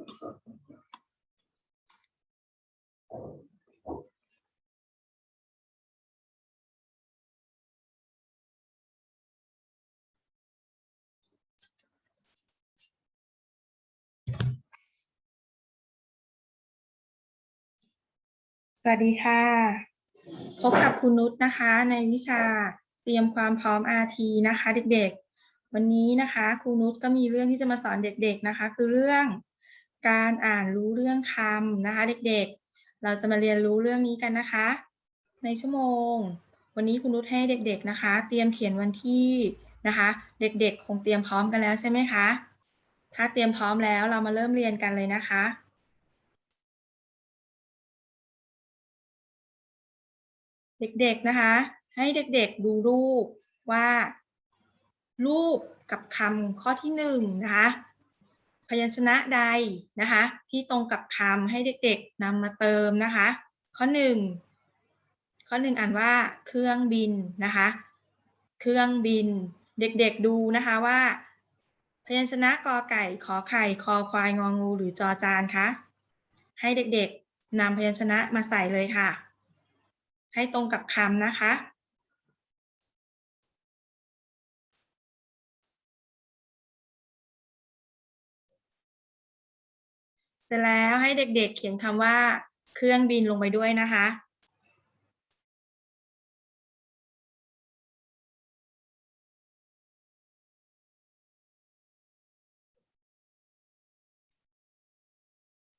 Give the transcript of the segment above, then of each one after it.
สวัสดีค่ะ พบกับคุณนุชนะคะ ในวิชาเตรียมความพร้อม RT นะคะ เด็กๆ วันนี้นะคะครูนุชก็มีเรื่องที่จะมาสอนเด็ก ๆนะคะ คือเรื่อง การอ่านรู้เรื่องคำนะคะ เด็กๆ เราจะมาเรียนรู้เรื่องนี้กันนะคะ ในชั่วโมง วันนี้คุณนุชให้เด็กๆนะคะ เตรียมเขียนวันที่นะคะ เด็กๆ คงเตรียมพร้อมกันแล้วใช่ไหมคะ ถ้าเตรียมพร้อมแล้วเรามาเริ่มเรียนกันเลยนะคะเด็กๆ นะคะ ให้เด็กๆ ดูรูปว่า รูปกับคำข้อที่หนึ่งนะคะ พยัญชนะใดนะคะ ที่ตรงกับคำให้เด็กๆนำมาเติมนะคะ ข้อหนึ่งข้อหนึ่งอ่านว่าเครื่องบินนะคะ เครื่องบินเด็กๆดูนะคะว่า พยัญชนะกอไก่ขอไข่คอควายงองู หรือจอจานคะให้เด็กๆนำพยัญชนะมาใส่เลยค่ะ ให้ตรงกับคำนะคะ สร็จแล้วให้เด็กๆ เขียนคำว่าเครื่องบินลงไปด้วยนะคะ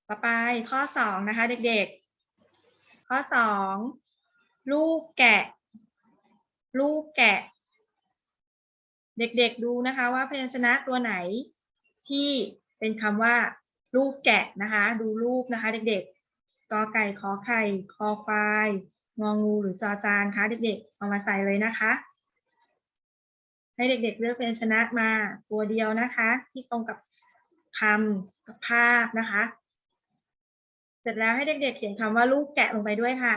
ต่อไปข้อสองนะคะเด็กๆ ข้อสองลูกแกะ ลูกแกะ เด็กๆดูนะคะว่าพยัญชนะตัวไหนที่เป็นคำว่า ลูกแกะนะคะ ดูรูปนะคะ เด็กๆกอไก่ขอไข่คอควายงองูหรือจอจานคะเด็กๆเอามาใส่เลยนะคะ ให้เด็กๆเลือกเป็นชนะมาตัวเดียวนะคะ ที่ตรงกับคำกับภาพนะคะ เสร็จแล้วให้เด็กๆเขียนคำว่าลูกแกะลงไปด้วยค่ะ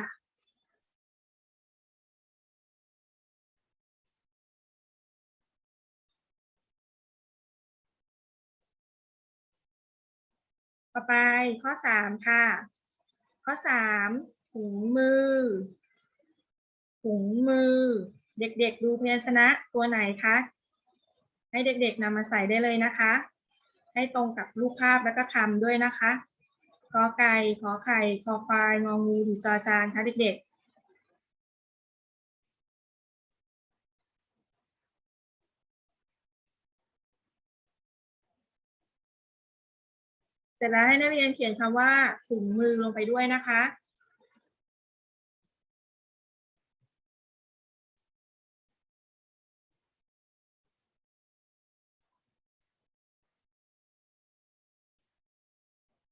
ต่อไปข้อสามค่ะ ข้อสามถุงมือ ถุงมือ เด็กๆดูพยัญชนะตัวไหนคะ ให้เด็กๆนำมาใส่ได้เลยนะคะ ให้ตรงกับรูปภาพแล้วก็คำด้วยนะคะกอไก่ขอไข่คอควายงองูหรือจอจานคะเด็กๆ ร็จแล้วให้นักเรียนเขียนคำว่าถุงมือลงไปด้วยนะคะ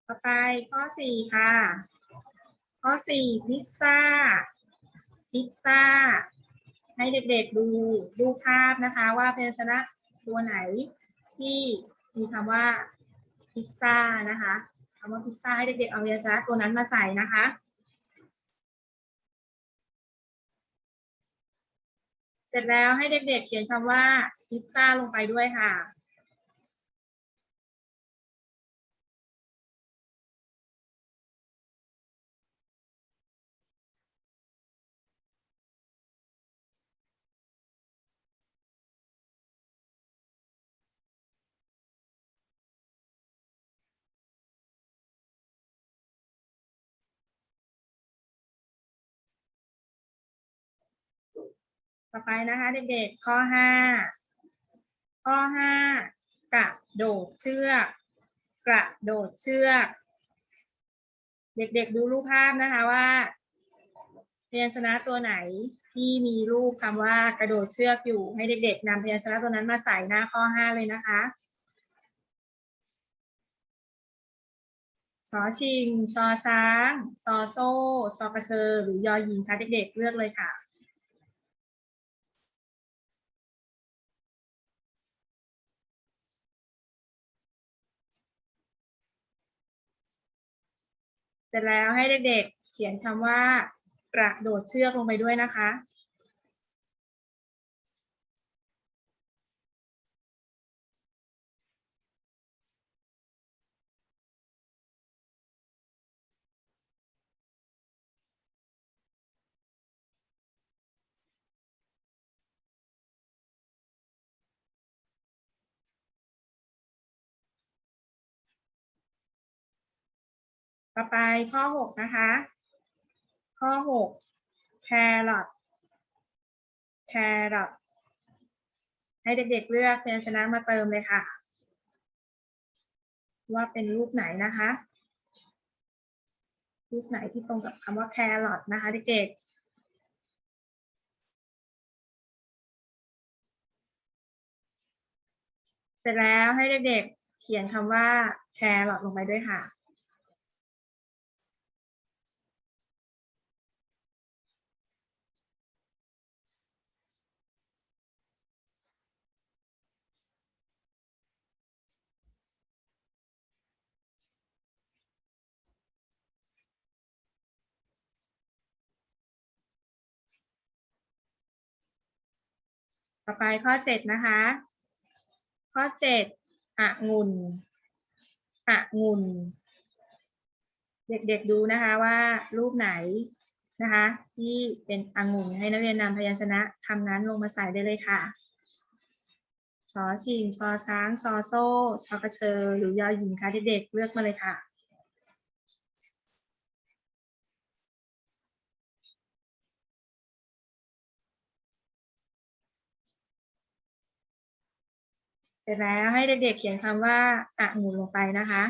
ต่อไปข้อสี่ค่ะ ข้อสี่พิซซ่า พิซซ่า ให้เด็กๆดูดูภาพนะคะว่าพยัญชนะตัวไหนที่มีคำว่า พิซซ่านะคะคำว่าพิซซ่าให้เด็กๆเอาพยัญชาตัวนั้นมาใส่นะคะเสร็จแล้วให้เด็กๆเขียนคำว่าพิซซ่าลงไปด้วยค่ะ ต่อไปนะคะเด็กๆข้อห้าข้อห้ากระโดดเชือก กระโดดเชือก เด็กๆดูรูปภาพนะคะว่าพยัญชนะตัวไหนที่มีรูปคำว่ากระโดดเชือกอยู่ให้เด็ก ๆนำพยัญชนะตัวนั้นมาใส่หน้าข้อห้าเลยนะคะชอชิง ชอช้าง ซอโซ่ ชอกระเชอ หรือยอหญิงคะเด็กๆเลือกเลยค่ะ เสร็จแล้วให้เด็กๆเขียนคำว่ากระโดดเชือกลงไปด้วยนะคะ ต่อไปข้อหกนะคะ ข้อหกแครอทแครอทให้เด็กๆเลือกพยัญชนะมาเติมเลยค่ะ ว่าเป็นรูปไหนนะคะ รูปไหนที่ตรงกับคำว่าแครอทนะคะเด็กๆเสร็จแล้วให้เด็กๆเขียนคำว่าแครอทลงไปด้วยค่ะ อไปข้อเจ็ดนะคะ ข้อเจ็ดองุ่นองุ่น เด็กๆดูนะคะว่ารูปไหนนะคะ ที่เป็นองุ่นให้นักเรียนนำพยัญชนะคำนั้นลงมาใส่ได้เลยค่ะชอชิงชอช้างซอโซ่ชอกระเชอหรือยอหญิงคะเด็กๆเลือกมาเลยค่ะ เสร็จแล้วให้เด็กๆเขียนคำว่าองุ่นลงไปนะคะ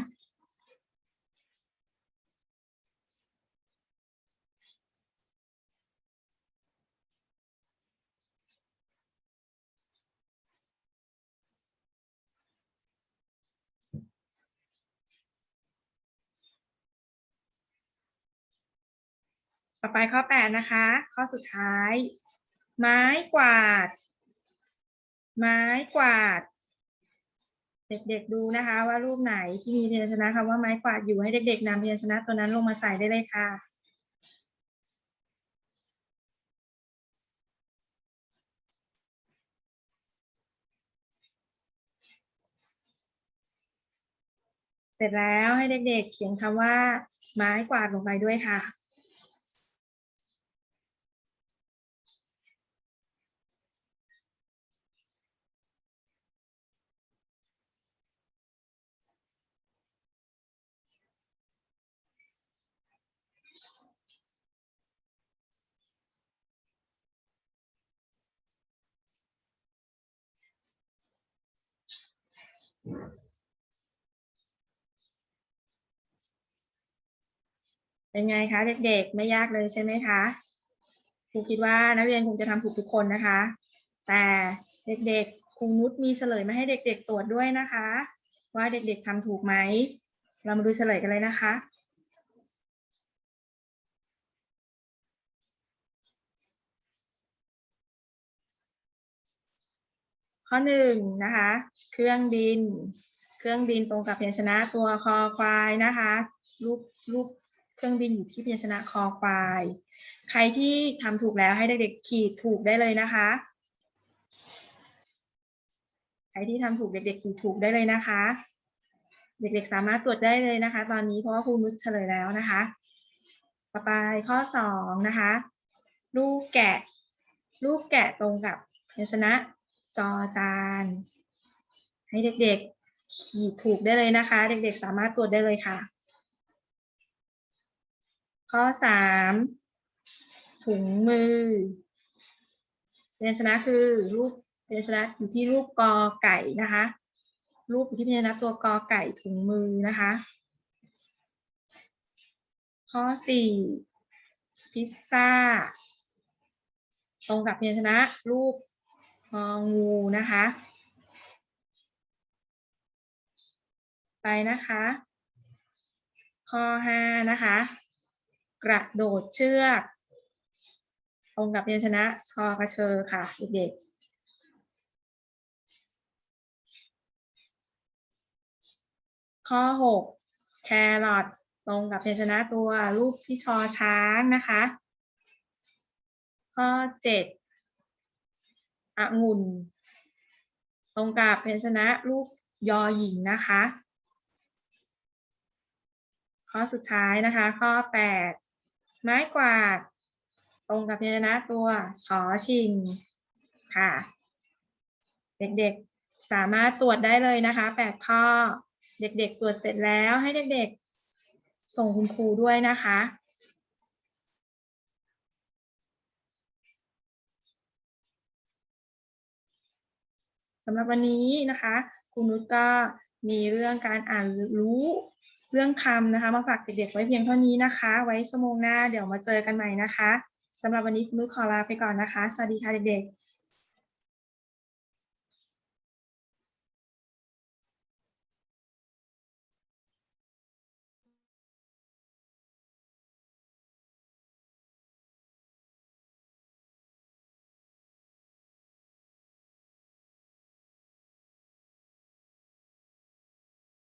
ต่อไปข้อแปดนะคะ ข้อสุดท้าย ไม้กวาด ไม้กวาด เด็กๆดูนะคะ ว่ารูปไหนที่มีพยัญชนะคำว่าไม้กวาดอยู่ให้เด็กๆนำพยัญชนะตัวนั้นลงมาใส่ได้เลยค่ะเสร็จแล้วให้เด็กๆ เขียนคำว่าไม้กวาดลงไปด้วยค่ะ เป็นไงคะเด็กๆ ไม่ยากเลยใช่ไหมคะครูคิดว่านักเรียนคงจะทำถูกทุกคนนะคะ แต่เด็กๆครูนุชมีเฉลยมาให้เด็กๆตรวจด้วยนะคะ ว่าเด็กๆทำถูกไหม เรามาดูเฉลยกันเลยนะคะ ข้อหนึ่งนะคะ เครื่องบิน เครื่องบินตรงกับพยัญชนะตัวคอควายนะคะรูปรูปเครื่องบินอยู่ที่พยัญชนะคอควาย ใครที่ทำถูกแล้วให้เด็กๆขีดถูกได้เลยนะคะ ใครที่ทำถูกเด็กๆขีดถูกได้เลยนะคะ เด็กๆสามารถตรวจได้เลยนะคะ ตอนนี้เพราะว่าครูนุชเฉลยแล้วนะคะ ต่อไปข้อสองนะคะ ลูกแกะ ลูกแกะตรงกับพยัญชนะ จอจาน ให้เด็กๆ ขีดถูกได้เลยนะคะ เด็กๆ สามารถตรวจได้เลยค่ะ ข้อสามถุงมือพยัญชนะคือรูปพยัญชนะอยู่ที่รูปกอไก่นะคะ รูปอยู่ที่พยัญชนะตัวกอไก่ถุงมือนะคะ ข้อสี่พิซซ่า ตรงกับพยัญชนะรูป งองูนะคะ ไปนะคะ ข้อห้านะคะ กระโดดเชือกตรงกับพยัญชนะชอกระเชอค่ะเด็กๆข้อหกแครอทตรงกับพยัญชนะตัวรูปที่ชอช้างนะคะ ข้อเจ็ด องุ่นตรงกับพยชนะรูปยอหญิงนะคะ ข้อสุดท้ายนะคะ ข้อแปดไม้กวาด ตรงกับพยชนะตัวชอชิงค่ะ เด็กๆสามารถตรวจได้เลยนะคะแปดข้อ เด็กๆตรวจเสร็จแล้วให้เด็กๆ ส่งคุณครูด้วยนะคะำหรับวันนี้นะคะคุณนุชก็มีเรื่องการอ่านรู้เรื่องคำนะคะ มาฝากเด็กๆไว้เพียงเท่านี้นะคะ ไว้ชั่วโมงหน้าเดี๋ยวมาเจอกันใหม่นะคะสำหรับวันนี้คุณนุชขอลาไปก่อนนะคะ สวัสดีค่ะเด็กๆ